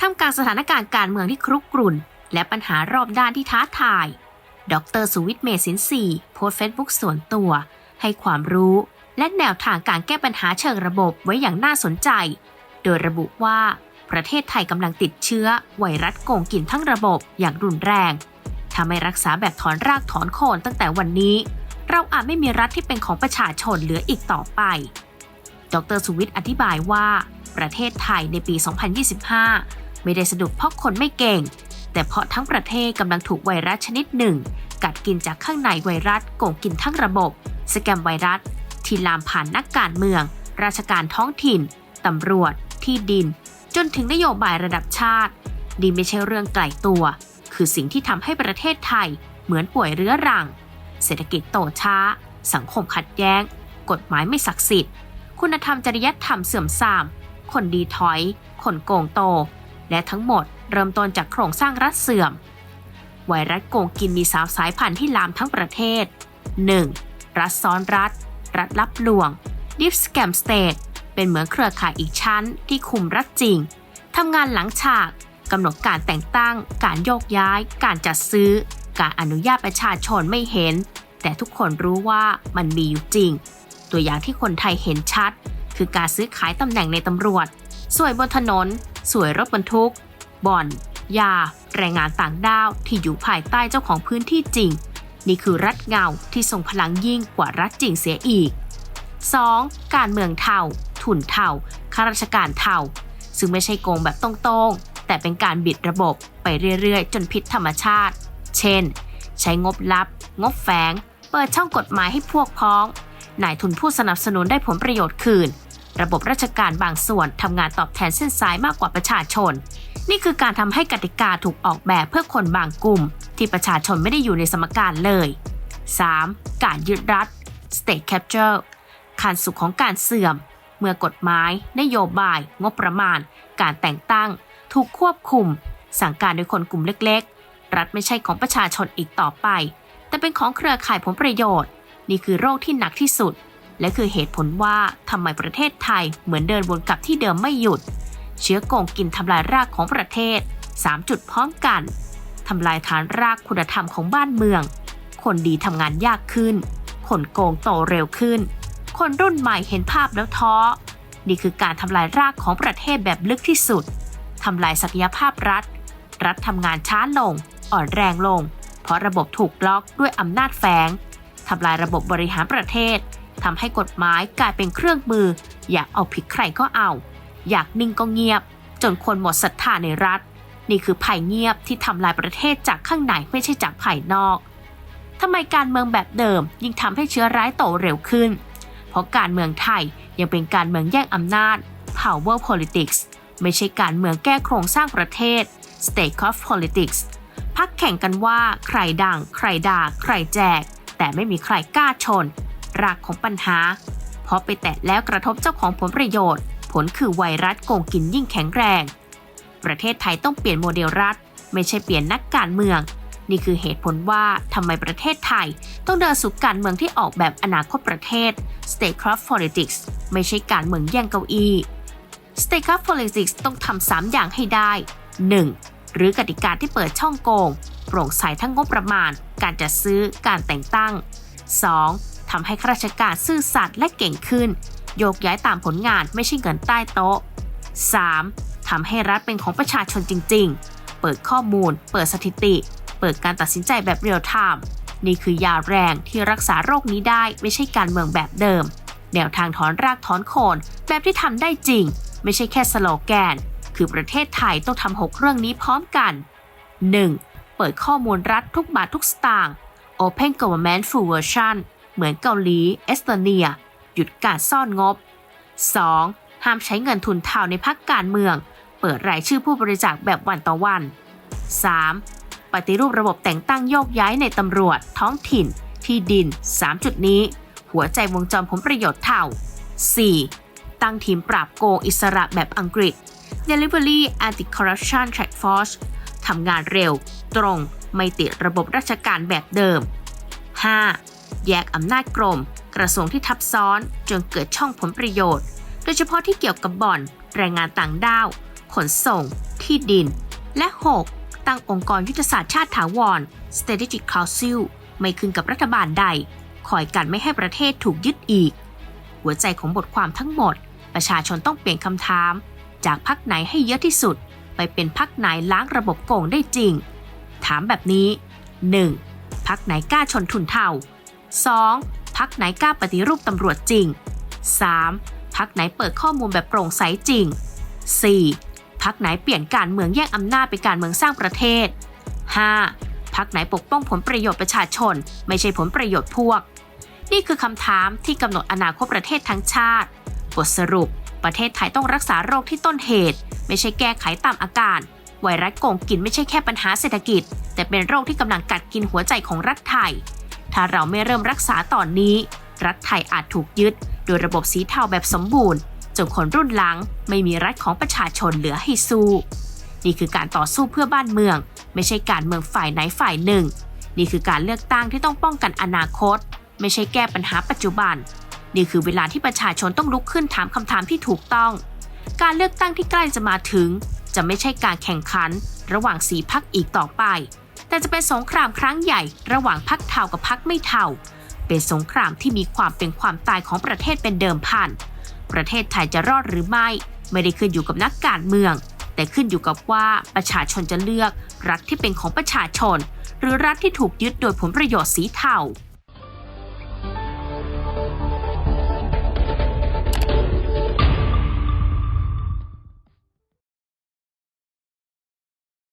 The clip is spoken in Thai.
ท่ามกลางสถานการณ์การเมืองที่ครุกรุ่น และปัญหารอบด้านที่ท้าทาย ดรสุวิทย์เมสินทรีโพสเฟซบุ๊กส่วนตัว ให้ความรู้และแนวทางการแก้ปัญหาเชิงระบบไว้อย่างน่าสนใจ โดยระบุว่า ประเทศไทยกำลังติดเชื้อ ไวรัสโกงกินทั้งระบบอย่างรุนแรงถ้าไม่รักษาแบบถอนรากถอนโคนตั้งแต่วันนี้ เราอาจไม่มีรัฐที่เป็นของประชาชนเหลืออีกต่อไป ดรสุวิทย์อธิบายว่า ประเทศไทยในปี 2025 ไม่ได้สะดุดเพราะคนไม่เก่ง แต่เพราะทั้งประเทศกำลังถูกไวรัสชนิดหนึ่ง กัดกินจากข้างในไวรัสโกงกินทั้งระบบ สแกมไวรัส ที่ลามผ่านนักการเมือง ราชการท้องถิ่นตำรวจ ที่ดิน จนถึงนโยบายระดับชาติดีไม่ใช่เรื่องไกลตัว คือสิ่งที่ทำให้ประเทศไทยเหมือนป่วยเรื้อรัง เศรษฐกิจโตช้า สังคมขัดแย้ง กฎหมายไม่ศักดิ์สิทธิ์ คุณธรรมจริยธรรมเสื่อมทราม คนดีถอย คนโกงโต และทั้งหมดเริ่มต้นจากโครงสร้างรัฐเสื่อม ไวรัสโกงกินมีสาวสายพันธุ์ที่ลามทั้งประเทศ 1. รัฐซ้อนรัฐ รัฐลับลวง Deep Scam State เป็นเหมือนเครือข่ายอีกชั้นที่คุมรัฐจริง ทำงานหลังฉากกำหนดการแต่งตั้ง การโยกย้าย การจัดซื้อ การอนุญาตประชาชนไม่เห็น แต่ทุกคนรู้ว่ามันมีอยู่จริง ตัวอย่างที่คนไทยเห็นชัด คือการซื้อขายตำแหน่งในตำรวจ สวยบนถนน สวยรถบรรทุก บ่อน ยา แรงงานต่างด้าวที่อยู่ภายใต้เจ้าของพื้นที่จริง นี่คือรัฐเงาที่ทรงพลังยิ่งกว่ารัฐจริงเสียอีก 2. การเมืองเทาทุนเทาข้าราชการเทาซึ่งไม่ใช่โกงแบบตรงๆ แต่เป็นการบิดระบบไปเรื่อยๆ จนพิษธรรมชาติ เช่น ใช้งบลับ งบแฝง เปิดช่องกฎหมายให้พวกพ้อง นายทุนผู้สนับสนุนได้ผลประโยชน์คืน ระบบราชการบางส่วนทำงานตอบแทนเส้นสายมากกว่าประชาชน นี่คือการทำให้กติกาถูกออกแบบเพื่อคนบางกลุ่ม ที่ประชาชนไม่ได้อยู่ในสมการเลย 3. การยึดรัฐ state capture ขันสุดของการเสื่อม เมื่อกฎหมาย นโยบาย งบประมาณ การแต่งตั้ง ถูกควบคุม สั่งการโดยคนกลุ่มเล็กๆ รัฐไม่ใช่ของประชาชนอีกต่อไป แต่เป็นของเครือข่ายผลประโยชน์ นี่คือโรคที่หนักที่สุด และคือเหตุผลว่าทำไมประเทศไทยเหมือนเดินวนกลับที่เดิมไม่หยุด เชื้อโกงกินทำลายรากของประเทศ 3 จุดพร้อมกันทำลายฐานรากคุณธรรมของบ้านเมือง คนดีทำงานยากขึ้น คนโกงโตเร็วขึ้น คนรุ่นใหม่เห็นภาพแล้วท้อ นี่คือการทำลายรากของประเทศแบบลึกที่สุดทำลายศักยภาพรัฐ รัฐทำงานช้าลง อ่อนแรงลง เพราะระบบถูกล็อกด้วยอำนาจแฝงทำลายระบบบริหารประเทศ ทำให้กฎหมายกลายเป็นเครื่องมือ อยากเอาผิดใครก็เอา อยากนิ่งก็เงียบ จนคนหมดศรัทธาในรัฐ นี่คือภัยเงียบที่ทำลายประเทศจากข้างในไม่ใช่จากภายนอกทำไมการเมืองแบบเดิมยิ่งทำให้เชื้อร้ายโตเร็วขึ้น เพราะการเมืองไทยยังเป็นการเมืองแย่งอำนาจ power politics ไม่ใช่การเมืองแก้โครงสร้างประเทศ state of politics พักแข่งกันว่าใครดัง ใครด่า ใครแจก แต่ไม่มีใครกล้าชน รากของปัญหา เพราะไปแตะแล้วกระทบเจ้าของผลประโยชน์ ผลคือไวรัสโกงกินยิ่งแข็งแรง ประเทศไทยต้องเปลี่ยนโมเดลรัฐ ไม่ใช่เปลี่ยนนักการเมือง นี่คือเหตุผลว่าทำไมประเทศไทย ต้องเดินสู่การเมืองที่ออกแบบอนาคตประเทศ statecraft politics ไม่ใช่การเมืองแย่งเก้าอี้ statecraft politics ต้องทำสามอย่างให้ได้ 1. หรือกติกาที่เปิดช่องโกงโปร่งใสทั้งงบประมาณ การจัดซื้อ การแต่งตั้ง 2. ทำให้ข้าราชการซื่อสัตย์และเก่งขึ้น โยกย้ายตามผลงานไม่ใช่เงินใต้โต๊ะ 3. ทำให้รัฐเป็นของประชาชนจริง ๆ เปิดข้อมูล เปิดสถิติ เปิดการตัดสินใจแบบเรียลไทม์นี่คือยาแรงที่รักษาโรคนี้ได้ไม่ใช่การเมืองแบบเดิม แนวทางถอนรากถอนโคนแบบที่ทำได้จริง ไม่ใช่แค่สโลแกน คือประเทศไทยต้องทำหกเรื่องนี้พร้อมกัน 1. เปิดข้อมูลรัฐทุกบาททุกสตางค์ Open Government Full Version เหมือนเกาหลี เอสโตเนีย หยุดการซ่อนงบ 2. ห้ามใช้เงินทุนเทาในพักการเมือง เปิดรายชื่อผู้บริจาคแบบวันต่อวัน 3. ปฏิรูประบบแต่งตั้งโยกย้ายในตำรวจ ท้องถิ่น ที่ดิน 3 จุดนี้ หัวใจวงจรผลประโยชน์เท่า 4. ตั้งทีมปราบโกงอิสระแบบอังกฤษ Delivery Anti-Corruption Task Force ทำงานเร็ว ตรง ไม่ติดระบบราชการแบบเดิม 5. แยกอำนาจกรม กระทรวงที่ทับซ้อนจนเกิดช่องผลประโยชน์ โดยเฉพาะที่เกี่ยวกับบ่อน แรงงานต่างด้าว ขนส่ง ที่ดิน และ 6. ตั้งองค์กรยุทธศาสตร์ชาติถาวร Strategic Council ไม่ขึ้นกับรัฐบาลใด คอยกันไม่ให้ประเทศถูกยึดอีก หัวใจของบทความทั้งหมด ประชาชนต้องเปลี่ยนคำถาม จากพักไหนให้เยอะที่สุด ไปเป็นพักไหนล้างระบบโกงได้จริง ถามแบบนี้ 1. พักไหนกล้าชนทุนเทา 2. พักไหนกล้าปฏิรูปตำรวจจริง 3. พักไหนเปิดข้อมูลแบบโปร่งใสจริง 4. พักไหนเปลี่ยนการเมืองแย่งอำนาจเป็นการเมืองสร้างประเทศ 5. พักไหนปกป้องผลประโยชน์ประชาชน ไม่ใช่ผลประโยชน์พวก นี่คือคำถามที่กำหนดอนาคตประเทศทั้งชาติ บทสรุป ประเทศไทยต้องรักษาโรคที่ต้นเหตุ ไม่ใช่แก้ไขตามอาการ ไวรัสโกงกินไม่ใช่แค่ปัญหาเศรษฐกิจ แต่เป็นโรคที่กำลังกัดกินหัวใจของรัฐไทย ถ้าเราไม่เริ่มรักษาตอนนี้ รัฐไทยอาจถูกยึด โดยระบบสีเทาแบบสมบูรณ์จนคนรุ่นหลังไม่มีรัฐของประชาชนเหลือให้สู้ นี่คือการต่อสู้เพื่อบ้านเมือง ไม่ใช่การเมืองฝ่ายไหนฝ่ายหนึ่ง นี่คือการเลือกตั้งที่ต้องป้องกันอนาคต ไม่ใช่แก้ปัญหาปัจจุบัน นี่คือเวลาที่ประชาชนต้องลุกขึ้นถามคำถามที่ถูกต้อง การเลือกตั้งที่ใกล้จะมาถึง จะไม่ใช่การแข่งขัน ระหว่างสีพักอีกต่อไป แต่จะเป็นสงครามครั้งใหญ่ระหว่างพักเทากับพักไม่เทา เป็นสงครามที่มีความเป็นความตายของประเทศเป็นเดิมพัน ประเทศไทยจะรอดหรือไม่ ไม่ได้ขึ้นอยู่กับนักการเมือง แต่ขึ้นอยู่กับว่าประชาชนจะเลือกรัฐที่เป็นของประชาชน หรือรัฐที่ถูกยึดโดยผลประโยชน์สีเทา